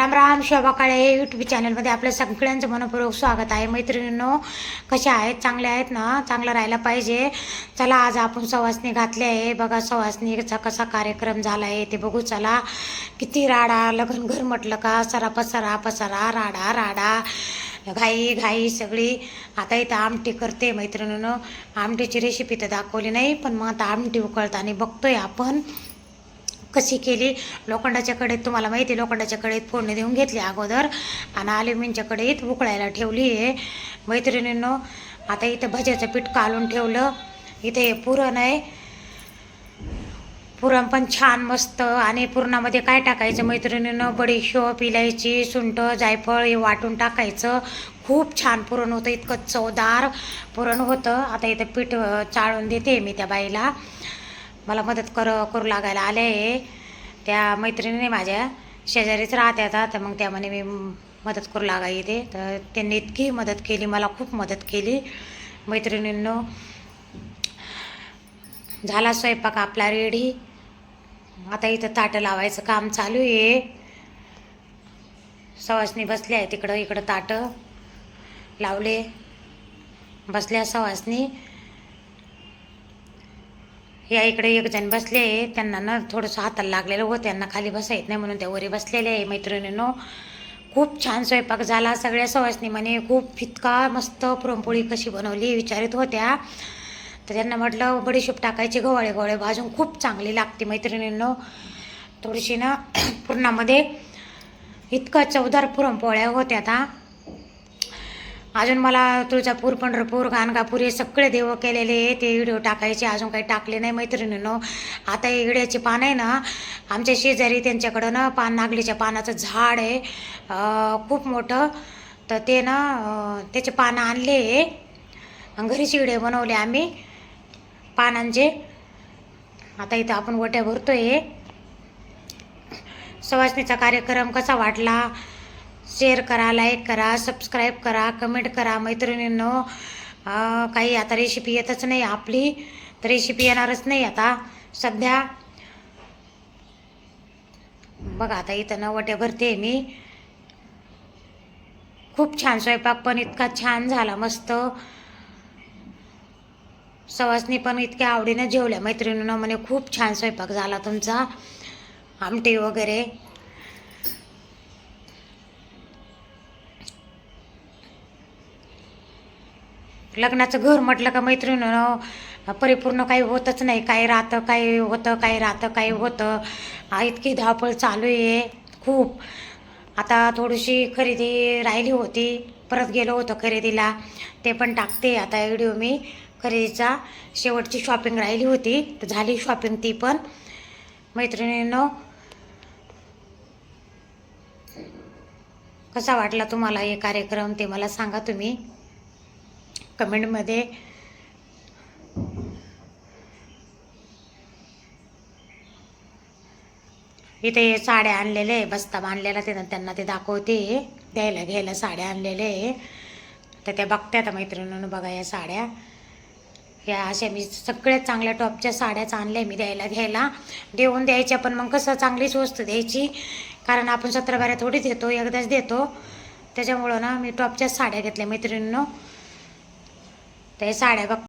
Ram Ram Shobha Kale YouTube चॅनलमध्ये आपल्या सगळ्यांचं मनपूर्वक स्वागत आहे. मैत्रिणींनो कशा आहेत? चांगल्या आहेत ना? चांगलं राहायला पाहिजे. चला आज आपण सवासणी घातली आहे. बघा सवासणीचा कसा कार्यक्रम झाला आहे ते बघू. चला किती राडा लग्न घर म्हटलं का? सरा पसरा पसरा राडा राडा. घाई घाई सगळी. आता इथं आमटी करते मैत्रिणीनं. आमटीची रेसिपी तर दाखवली नाही पण मग आता आमटी उकळताना बघतोय आपण. कशी केली? लोखंडाच्या कडेत तुम्हाला माहिती आहे लोखंडाच्या कडेत फोडणी देऊन घेतली अगोदर. आणि अल्युमिनच्या कडेत उकळायला ठेवली आहे. मैत्रिणींनो आता इथं भज्याचं पीठ कालून ठेवलं. इथे हे पुरण आहे. पुरण पण छान मस्त आणि पुरणामध्ये काय टाकायचं मैत्रिणीनं? बडीशोप इलायची सुंट जायफळ हे वाटून टाकायचं. खूप छान पुरण होतं इतकं चवदार पुरण होतं. आता इथं पीठ चाळून देते मी त्या बाईला. मला मदत कर करू लागायला आले आहे त्या मैत्रिणीने माझ्या शेजारीच राहते आता तर मग त्या म्हणे मी मदत करू लागा इथे. तर त्यांनी इतकी मदत केली मला खूप मदत केली. मैत्रिणींनो झाला स्वयंपाक आपला रेडी आता इथं ताटं लावायचं काम चालू आहे. सवासनी बसले आहे तिकडं इकडं ताटं लावले. बसल्या सवासनी. या इकडे एक जण बसले आहे त्यांना ना थोडंसं हाताला लागलेलं होतं त्यांना खाली बसा येत नाही म्हणून त्या वरी बसलेले आहे मैत्रिणीनो. खूप छान स्वयंपाक झाला सगळ्या सवासणी म्हणे खूप इतका मस्त पुरणपोळी कशी बनवली विचारित होत्या. तर त्यांना म्हटलं बडीशेप टाकायची गवाळे गवाळे भाजून खूप चांगली लागते मैत्रिणींनो. थोडीशी ना पूर्णामध्ये इतका चवदार पुरणपोळ्या होत्या आता. अजून मला तुळजापूर पंढरपूर गाणगापूर हे सगळे देव केलेले आहे. ते व्हिडिओ टाकायचे अजून काही टाकले नाही मैत्रिणींनो. आता हे इड्याचे पान आहे ना आमच्या शेजारी त्यांच्याकडं ना पान नागलीच्या पानाचं झाड आहे. खूप मोठं. तर ते ना त्याचे पानं आणले आहे. घरीच इडे बनवले आम्ही पानांचे. आता इथं आपण वट्या आहे सवासणीचा कार्यक्रम कसा वाटला? शेअर करा लाईक करा सबस्क्राईब करा कमेंट करा मैत्रिणींनो. काही आता रेसिपी येतच नाही आपली तर रेसिपी येणारच नाही आता. सध्या बघा आता इथं नवटे भरते मी. खूप छान स्वयंपाक पण इतका छान झाला मस्त. सवासनी पण इतक्या आवडीनं जेवल्या मैत्रिणीनं म्हणे खूप छान स्वयंपाक झाला तुमचा. आमटी वगैरे. लग्नाचं घर म्हटलं का मैत्रिणीनं परिपूर्ण काही होतच नाही. काही राहतं काही होतं काही राहतं काही होतं. इतकी धावपळ चालू आहे. खूप. आता थोडीशी खरेदी राहिली होती. परत गेलो होतो खरेदीला. ते पण टाकते आता व्हिडिओ मी. खरेदीचा शेवटची शॉपिंग राहिली होती. तर झाली शॉपिंग ती पण. मैत्रिणीनं. कसा वाटला तुम्हाला हे कार्यक्रम? ते मला सांगा तुम्ही. कमेंटमध्ये. इथे साड्या आणलेले आहे बस्ता बांधलेला ते त्यांना ते दाखवते. द्यायला घ्यायला साड्या आणलेले आहे. तर त्या बघत्यात मैत्रिणीनं बघा या साड्या. या अशा मी सगळ्यात चांगल्या टॉपच्या साड्याच आणल्या मी द्यायला घ्यायला. देऊन द्यायच्या पण मग कसं चांगलीच वस्तू द्यायची. कारण आपण सतरा बाऱ्या थोडीच देतो एकदाच देतो. त्याच्यामुळं ना मी टॉपच्याच साड्या घेतल्या मैत्रिणीनं. त्या साड्या बघ.